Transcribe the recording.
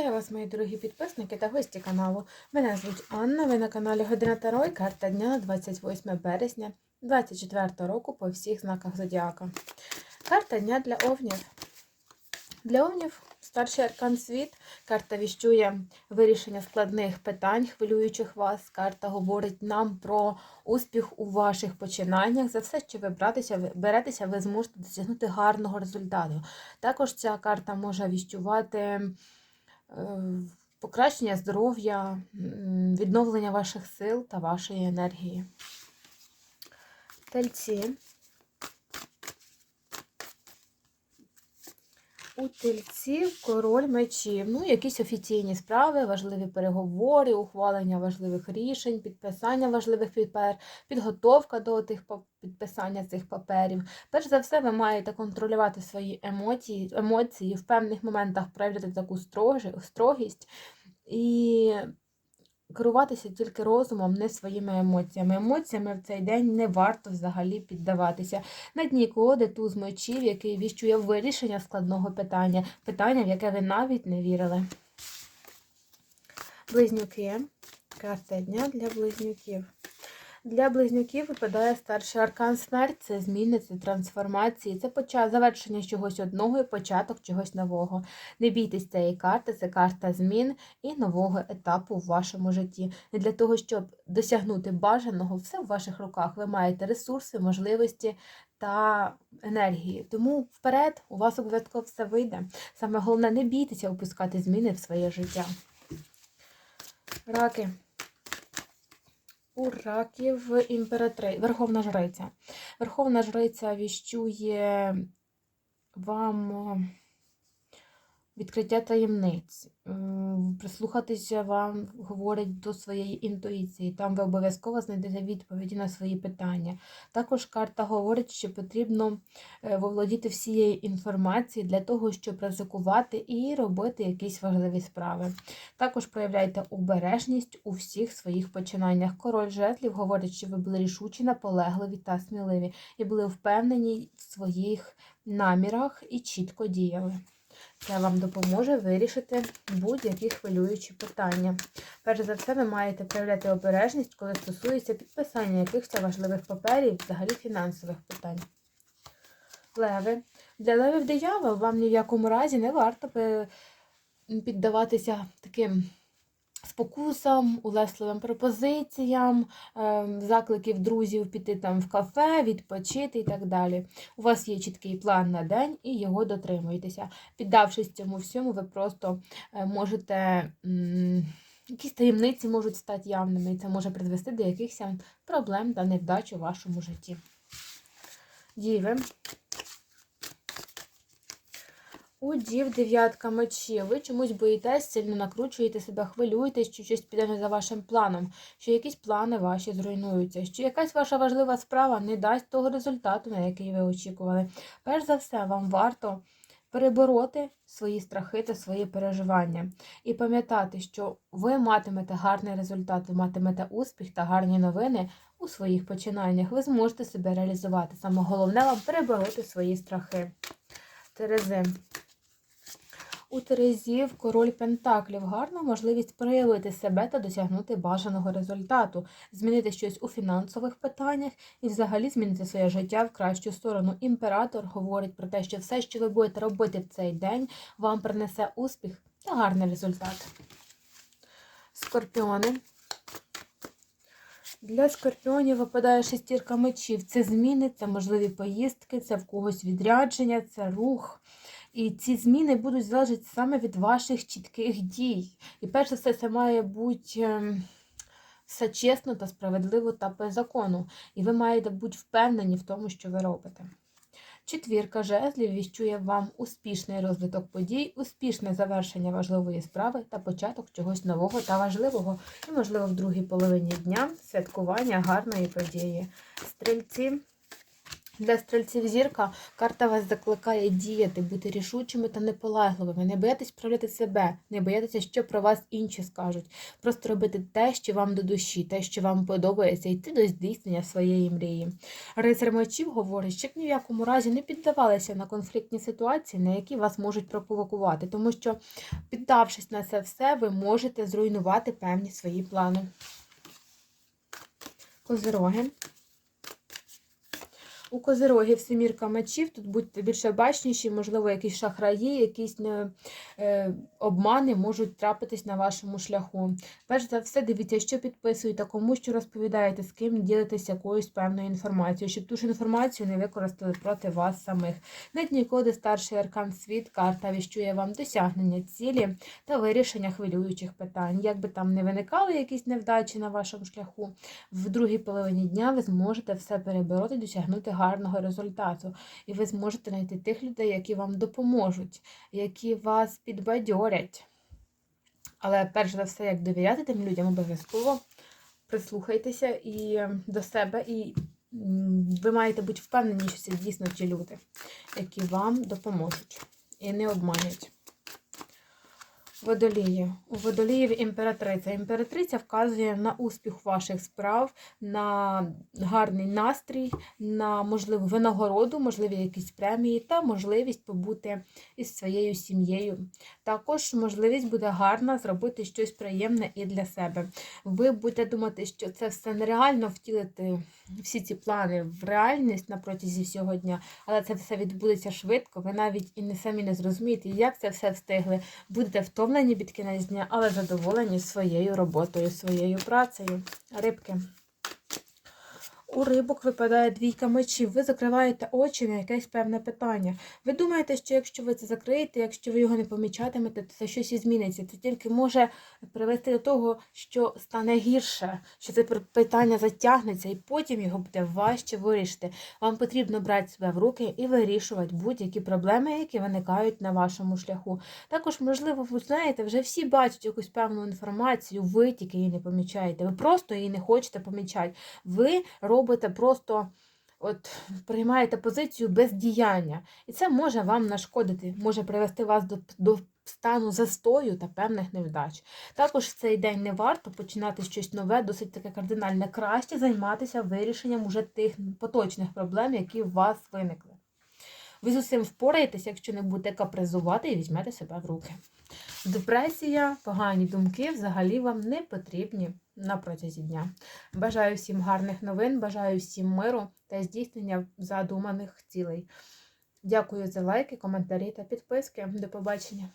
Вітаю вас, мої дорогі підписники та гості каналу. Мене звуть Анна. Ви на каналі Година Таро і карта дня на 28 березня 2024 року по всіх знаках Зодіака. Карта дня для овнів. Для овнів старший аркан світ. Карта віщує вирішення складних питань, хвилюючих вас. Карта говорить нам про успіх у ваших починаннях. За все, що ви братися, беретеся, ви зможете досягнути гарного результату. Також ця карта може віщувати покращення здоров'я, відновлення ваших сил та вашої енергії. Тельці. У тельців король мечів. Ну, якісь офіційні справи, важливі переговори, ухвалення важливих рішень, підписання важливих папер, підготовка до тих підписання цих паперів. Перш за все, ви маєте контролювати свої емоції, емоції в певних моментах проявляти таку строгість і керуватися тільки розумом, не своїми емоціями. Емоціями в цей день не варто взагалі піддаватися. На дні колоди туз мечів, який віщує вирішення складного питання, питання, в яке ви навіть не вірили. Близнюки. Карта дня для близнюків. Для близнюків випадає старший аркан смерть, це зміни, це трансформації, це поча- завершення чогось одного і початок чогось нового. Не бійтесь цієї карти, це карта змін і нового етапу в вашому житті. І для того, щоб досягнути бажаного, все в ваших руках. Ви маєте ресурси, можливості та енергії. Тому вперед у вас обов'язково все вийде. Саме головне, не бійтеся опускати зміни в своє життя. Раки. У раків імператри... Верховна Жриця. Верховна Жриця віщує вам відкриття таємниць. Е, Прислухатися вам говорить до своєї інтуїції. Там ви обов'язково знайдете відповіді на свої питання. Також карта говорить, що потрібно е, володіти всією інформацією для того, щоб ризикувати і робити якісь важливі справи. Також проявляйте обережність у всіх своїх починаннях. Король жезлів говорить, що ви були рішучі, наполегливі та сміливі і були впевнені в своїх намірах і чітко діяли. Це вам допоможе вирішити будь-які хвилюючі питання. Перш за все, ви маєте проявляти обережність, коли стосується підписання якихось важливих паперів, взагалі фінансових питань. Леви. Для левів диявол вам ні в якому разі не варто піддаватися таким спокусам, улесливим пропозиціям, ем, закликів друзів піти там в кафе, відпочити і так далі. У вас є чіткий план на день і його дотримуєтеся. Піддавшись цьому всьому, ви просто е, можете. Якісь таємниці можуть стати явними, і це може призвести до якихось проблем та невдач у вашому житті. Діви. У дів дев'ятка мечів. Ви чомусь боїтесь, сильно накручуєте себе, хвилюєтесь, що щось піде не за вашим планом, що якісь плани ваші зруйнуються, що якась ваша важлива справа не дасть того результату, на який ви очікували. Перш за все, вам варто перебороти свої страхи та свої переживання. І пам'ятати, що ви матимете гарний результат, ви матимете успіх та гарні новини у своїх починаннях. Ви зможете себе реалізувати. Саме головне вам перебороти свої страхи. Терези. У Терезів король Пентаклів гарна можливість проявити себе та досягнути бажаного результату, змінити щось у фінансових питаннях і взагалі змінити своє життя в кращу сторону. Імператор говорить про те, що все, що ви будете робити в цей день, вам принесе успіх та гарний результат. Скорпіони. Для скорпіонів випадає шестірка мечів. Це зміни, це можливі поїздки, це в когось відрядження, це рух. І ці зміни будуть залежати саме від ваших чітких дій. І перш за все, це має бути ем, все чесно та справедливо та по закону. І ви маєте бути впевнені в тому, що ви робите. Четвірка жезлів віщує вам успішний розвиток подій, успішне завершення важливої справи та початок чогось нового та важливого, і, можливо, в другій половині дня святкування гарної події. Стрільці Для стрільців зірка карта вас закликає діяти, бути рішучими та неполегливими, не боятись проявляти себе, не боятися, що про вас інші скажуть. Просто робити те, що вам до душі, те, що вам подобається, йти до здійснення своєї мрії. Рицар мечів говорить, щоб ні в якому разі не піддавалися на конфліктні ситуації, на які вас можуть пропровокувати, тому що, піддавшись на це все, ви можете зруйнувати певні свої плани. Козироги. У козирогів семірка мечів, тут будьте більше бачніші, можливо, якісь шахраї, якісь не, е, обмани можуть трапитись на вашому шляху. Перш за все, дивіться, що підписуєте, кому що розповідаєте, з ким ділитесь якоюсь певною інформацією, щоб ту ж інформацію не використали проти вас самих. Навіть ніколи старший аркан світ, карта віщує вам досягнення цілі та вирішення хвилюючих питань. Як би там не виникали якісь невдачі на вашому шляху, в другій половині дня ви зможете все перебороти, досягнути гарного результату. І ви зможете знайти тих людей, які вам допоможуть, які вас підбадьорять. Але перш за все, як довіряти тим людям, обов'язково прислухайтеся і до себе, і ви маєте бути впевнені, що це дійсно ті люди, які вам допоможуть і не обманять. Водолії. У водоліїв імператриця. Імператриця вказує на успіх ваших справ, на гарний настрій, на можливу винагороду, можливі якісь премії та можливість побути із своєю сім'єю. Також можливість буде гарна зробити щось приємне і для себе. Ви будете думати, що це все нереально втілити всі ці плани в реальність на протязі всього дня, але це все відбудеться швидко. Ви навіть і не самі не зрозумієте, як це все встигли. Будете втомлені під кінець дня, але задоволені своєю роботою, своєю працею. Рибки. У рибок випадає двійка мечів. Ви закриваєте очі на якесь певне питання. Ви думаєте, що якщо ви це закриєте, якщо ви його не помічатимете, то це щось і зміниться. Це тільки може привести до того, що стане гірше, що це питання затягнеться, і потім його буде важче вирішити. Вам потрібно брати себе в руки і вирішувати будь-які проблеми, які виникають на вашому шляху. Також, можливо, ви знаєте, вже всі бачать якусь певну інформацію, ви тільки її не помічаєте. Ви просто її не хочете помічати. Ви просто. От приймаєте позицію бездіяння, і це може вам нашкодити, може привести вас до, до стану застою та певних невдач. Також в цей день не варто починати щось нове, досить таке кардинальне. Краще займатися вирішенням уже тих поточних проблем, які у вас виникли. Ви з усім впораєтесь, якщо не будете капризувати і візьмете себе в руки. Депресія, погані думки взагалі вам не потрібні на протязі дня. Бажаю всім гарних новин, бажаю всім миру та здійснення задуманих цілей. Дякую за лайки, коментарі та підписки. До побачення!